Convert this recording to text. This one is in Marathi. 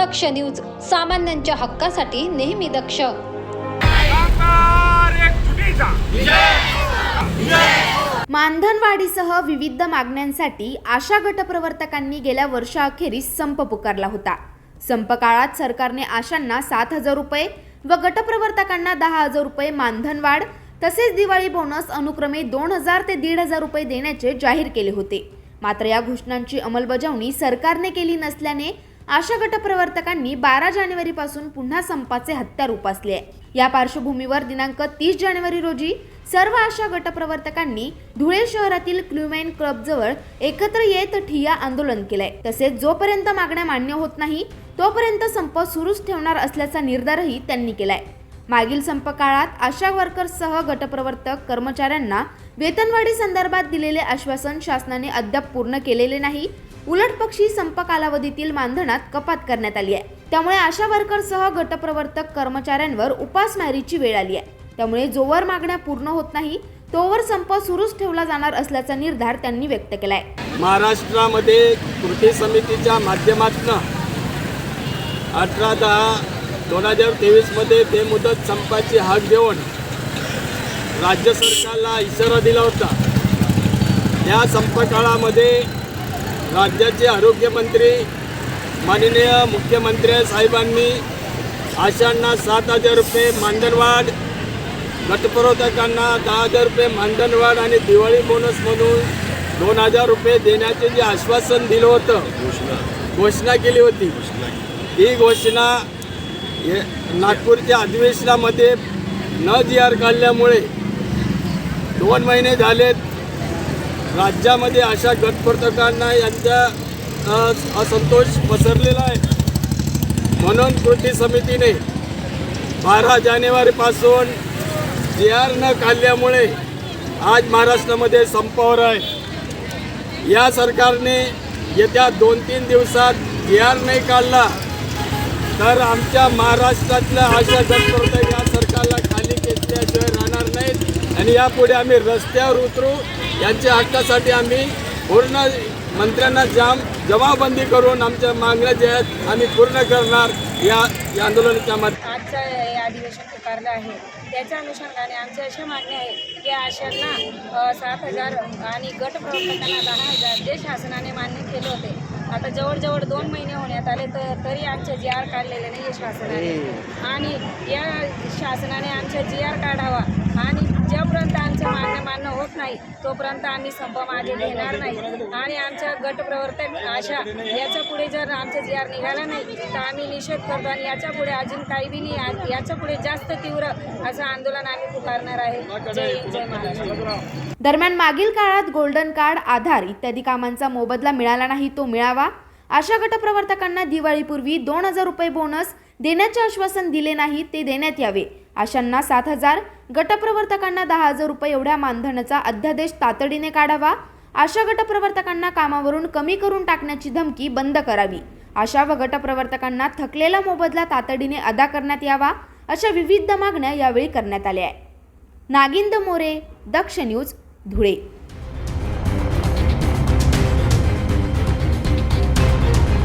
दक्ष न्यूज सामान्यांच्या हक्कासाठी नेहमी दक्ष. मानधनवाढीसह विविध मागण्यांसाठी आशा गटप्रवर्तकांनी गेल्या वर्षाअखेरीस संप पुकारला होता. संप काळात सरकारने आशांना सात हजार रुपये व गटप्रवर्तकांना दहा हजार रुपये मानधनवाढ तसेच दिवाळी बोनस अनुक्रमे दोन हजार ते दीड हजार रुपये देण्याचे जाहीर केले होते. मात्र या घोषणांची अंमलबजावणी सरकारने केली नसल्याने आशा गटप्रवर्तकांनी बारा जानेवारीपासून पुन्हा संपाचे हत्यार उपासले आहे. या पार्श्वभूमीवर दिनांक तीस जानेवारी रोजी सर्व आशा गटप्रवर्तकांनी धुळे शहरातील क्ल्युमेन क्लबजवळ एकत्र येत ठिय्या आंदोलन केलंय. तसेच जोपर्यंत मागण्या मान्य होत नाही तोपर्यंत संप सुरूच ठेवणार असल्याचा निर्धारही त्यांनी केलाय. मागील संप काळात आशा वर्कर्ससह गटप्रवर्तक कर्मचाऱ्यांना वेतनवाढी संदर्भात दिलेले आश्वासन शासनाने अद्याप पूर्ण केलेले नाही. उलट पक्षी संप कालावधीतील मानधनात कपात करण्यात आली आहे. त्यामुळे आशा वर्करसह गटप्रवर्तक कर्मचाऱ्यांवर उपासमारीची वेळ आली आहे. त्यामुळे जोवर मागण्या पूर्ण होत नाही तोवर संप सुरूच ठेवला जाणार असल्याचा निर्धार त्यांनी व्यक्त केलाय. महाराष्ट्रामध्ये कृती समितीच्या माध्यमातून अठरा दहा दोन हजार तेवीसमध्ये बेमुदत संपाची हाक देऊन राज्य सरकारला इशारा दिला होता. या संप काळामध्ये राज्याचे आरोग्यमंत्री माननीय मुख्यमंत्री साहेबांनी आशांना सात हजार रुपये मानधनवाढ गटपुरवठकांना दहा हजार रुपये मानधनवाढ आणि दिवाळी बोनस म्हणून दोन हजार रुपये देण्याचे जे आश्वासन दिलं होतं घोषणा. केली होती. ही घोषणा नागपूरच्या अधिवेशनामध्ये न जी आर काढल्यामुळे दोन महिने झालेत. राज्यामध्ये अशा गटपुरतकांना यांचा असंतोष पसरलेला आहे. म्हणून कृती समितीने बारा जानेवारीपासून जी आर न काढल्यामुळे आज महाराष्ट्रामध्ये संपावर आहे. या सरकारने येत्या दोन तीन दिवसात जी आर नाही काढला तर आमच्या महाराष्ट्रातल्या अशा गटप्रवर्तक आणि यापुढे आम्ही रस्त्यावर उतरू. यांच्या हक्कासाठी आम्ही पूर्ण मंत्र्यांना जाम जमावबंदी करून आमच्या मागण्या ज्या आहेत आम्ही पूर्ण करणार. या या आंदोलनाच्या माध्यमातून. आजचं हे अधिवेशन पुकारलं आहे. त्याच्या अनुषंगाने आमच्या अशा मागण्या आहे की आशांना सात हजार आणि गट प्रवर्तकांना दहा हजार जे शासनाने मान्य केले होते. आता जवळजवळ दोन महिने होण्यात आले तर तरी आमचे जी आर काढलेले नाही आहे शासनाने आणि या शासनाने आमच्या जी आर काढावा आणि जोपर्यंत आमचं मागण्या मान्य होत नाही तोपर्यंत आम्ही संप मागे घेणार नाही. आणि आमच्या गटप्रवर्तक आशा याच्यापुढे जर आमचा जी आर निघाला नाही तर आम्ही निषेध करतो आणि याच्यापुढे अजून काही बी नाही. याच्यापुढे जास्त तीव्र असं आंदोलन आम्ही पुकारणार आहे. जय हिंद जय महाराष्ट्र. दरम्यान मागील काळात गोल्डन कार्ड आधार इत्यादी कामांचा मोबदला मिळाला नाही तो मिळावा. अशा गटप्रवर्तकांना दिवाळीपूर्वी दोन हजार रुपये बोनस देण्याचे आश्वासन दिले नाही ते देण्यात यावे. अशांना सात हजार गटप्रवर्तकांना दहा हजार रुपये एवढ्या मानधनाचा अध्यादेश तातडीने काढावा. अशा गटप्रवर्तकांना कामावरून कमी करून टाकण्याची धमकी बंद करावी. अशा व गटप्रवर्तकांना थकलेला मोबदला तातडीने अदा करण्यात यावा अशा विविध मागण्या यावेळी करण्यात आल्या आहे नागिंद मोरे दक्ष न्यूज धुळे.